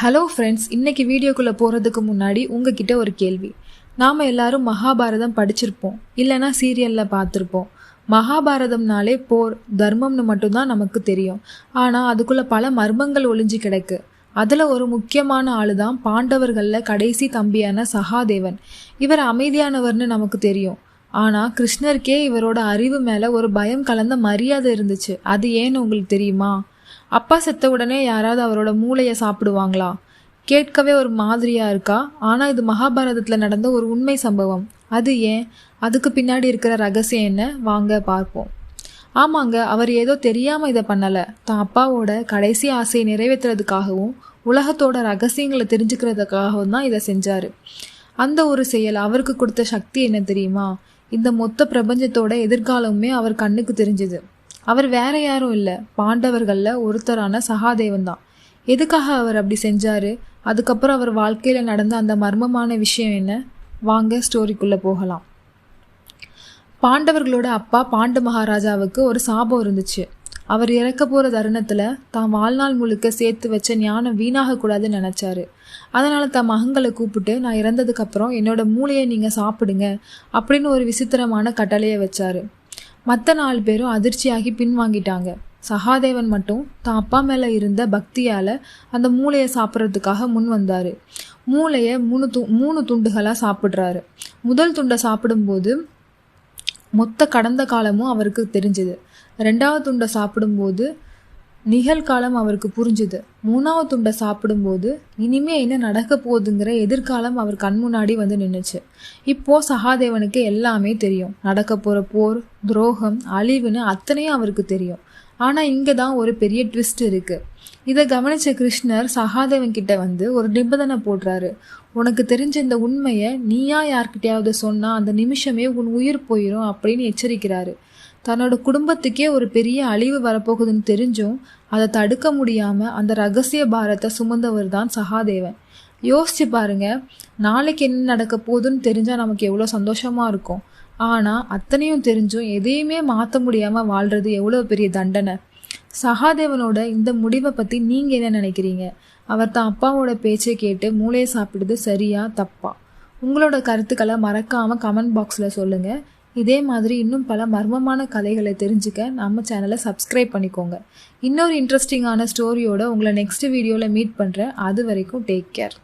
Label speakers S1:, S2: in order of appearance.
S1: Hello friends இன்னைக்கு வீடியோக்குள்ளே போகிறதுக்கு முன்னாடி உங்ககிட்ட ஒரு கேள்வி. நாம் எல்லாரும் மகாபாரதம் படிச்சிருப்போம். இல்லைன்னா சீரியலில் பார்த்துருப்போம். மகாபாரதம்னாலே போர் தர்மம்னு மட்டும்தான் நமக்கு தெரியும். ஆனால் அதுக்குள்ளே பல மர்மங்கள் ஒளிஞ்சு கிடக்கு. அதில் ஒரு முக்கியமான ஆளு தான் பாண்டவர்களில் கடைசி தம்பியான சகாதேவன். இவர் அமைதியானவர்னு நமக்கு தெரியும். ஆனால் கிருஷ்ணருக்கே இவரோட அறிவு மேலே ஒரு பயம் கலந்த மரியாதை இருந்துச்சு. அது ஏன்னு உங்களுக்கு தெரியுமா? அப்பா செத்த உடனே யாராவது அவரோட மூளையை சாப்பிடுவாங்களா? கேட்கவே ஒரு மாதிரியா இருக்கா? ஆனால் இது மகாபாரதத்தில் நடந்த ஒரு உண்மை சம்பவம். அது ஏன்? அதுக்கு பின்னாடி இருக்கிற ரகசியம் என்ன? வாங்க பார்ப்போம். ஆமாங்க அவர் ஏதோ தெரியாமல் இதை பண்ணலை. தான் அப்பாவோட கடைசி ஆசையை நிறைவேற்றுறதுக்காகவும் உலகத்தோட ரகசியங்களை தெரிஞ்சுக்கிறதுக்காகவும் தான் இதை செஞ்சார். அந்த ஒரு செயல் அவருக்கு கொடுத்த சக்தி என்ன தெரியுமா? இந்த மொத்த பிரபஞ்சத்தோட எதிர்காலமுமே அவர் கண்ணுக்கு தெரிஞ்சுது. அவர் வேற யாரும் இல்லை. பாண்டவர்களில் ஒருத்தரான சகாதேவன் தான். எதுக்காக அவர் அப்படி செஞ்சாரு? அதுக்கப்புறம் அவர் வாழ்க்கையில் நடந்த அந்த மர்மமான விஷயம் என்ன? வாங்க ஸ்டோரிக்குள்ளே போகலாம். பாண்டவர்களோட அப்பா பாண்டு மகாராஜாவுக்கு ஒரு சாபம் இருந்துச்சு. அவர் இறக்க போகிற தருணத்தில் தான் வாழ்நாள் முழுக்க சேர்த்து வச்ச ஞானம் வீணாகக்கூடாதுன்னு நினச்சாரு. அதனால் தன் மகங்களை கூப்பிட்டு நான் இறந்ததுக்கப்புறம் என்னோட மூளையை நீங்கள் சாப்பிடுங்க அப்படின்னு ஒரு விசித்திரமான கட்டளையை வச்சாரு. மற்ற நாலு பேரும் அதிர்ச்சியாகி பின்வாங்கிட்டாங்க. சகாதேவன் மட்டும் தான் அப்பா மேலே இருந்த பக்தியால் அந்த மூளையை சாப்பிட்றதுக்காக முன் வந்தார். மூளையை மூணு து மூணு துண்டுகளாக சாப்பிட்றாரு. முதல் துண்டை சாப்பிடும்போது மொத்த கடந்த காலமும் அவருக்கு தெரிஞ்சுது. ரெண்டாவது துண்டை சாப்பிடும்போது நிகழ்காலம் அவருக்கு புரிஞ்சுது. மூணாவது துண்டை சாப்பிடும்போது இனிமே என்ன நடக்க போகுதுங்கிற எதிர்காலம் அவர் கண் முன்னாடி வந்து நின்றுச்சு இப்போ சகாதேவனுக்கு எல்லாமே தெரியும். நடக்க போகிற போர் துரோகம் அழிவுன்னு அத்தனையும் அவருக்கு தெரியும். ஆனால் இங்கே தான் ஒரு பெரிய ட்விஸ்ட் இருக்குது இதை கவனித்த கிருஷ்ணர் சகாதேவன் கிட்ட வந்து ஒரு நிபந்தனை போடுறாரு. உனக்கு தெரிஞ்ச இந்த உண்மையை நீயா யார்கிட்டயாவது சொன்னால் அந்த நிமிஷமே உன் உயிர் போயிடும் அப்படின்னு எச்சரிக்கிறாரு. தன்னோட குடும்பத்துக்கே ஒரு பெரிய அழிவு வரப்போகுதுன்னு தெரிஞ்சும் அதை தடுக்க முடியாமல் அந்த ரகசிய பாரத்தை சுமந்தவர் தான் சகாதேவன். யோசிச்சு பாருங்க நாளைக்கு என்ன நடக்க போகுதுன்னு தெரிஞ்சால் நமக்கு எவ்வளோ சந்தோஷமாக இருக்கும். ஆனால் அத்தனையும் தெரிஞ்சும் எதையுமே மாற்ற முடியாமல் வாழ்கிறது எவ்வளோ பெரிய தண்டனை. சகாதேவனோட இந்த முடிவை பற்றி நீங்கள் என்ன நினைக்கிறீங்க? அவர் தான் அப்பாவோட பேச்சை கேட்டு மூளையை சாப்பிடுறது சரியா தப்பா? உங்களோட கருத்துக்களை மறக்காமல் கமெண்ட் பாக்ஸில் சொல்லுங்கள் இதே மாதிரி இன்னும் பல மர்மமான கதைகளை தெரிஞ்சுக்க நம்ம சேனலை சப்ஸ்கிரைப் பண்ணிக்கோங்க. இன்னொரு இன்ட்ரெஸ்டிங்கான ஸ்டோரியோட உங்களை நெக்ஸ்ட் வீடியோவில் மீட் பண்ணுறேன் அது வரைக்கும் டேக் கேர்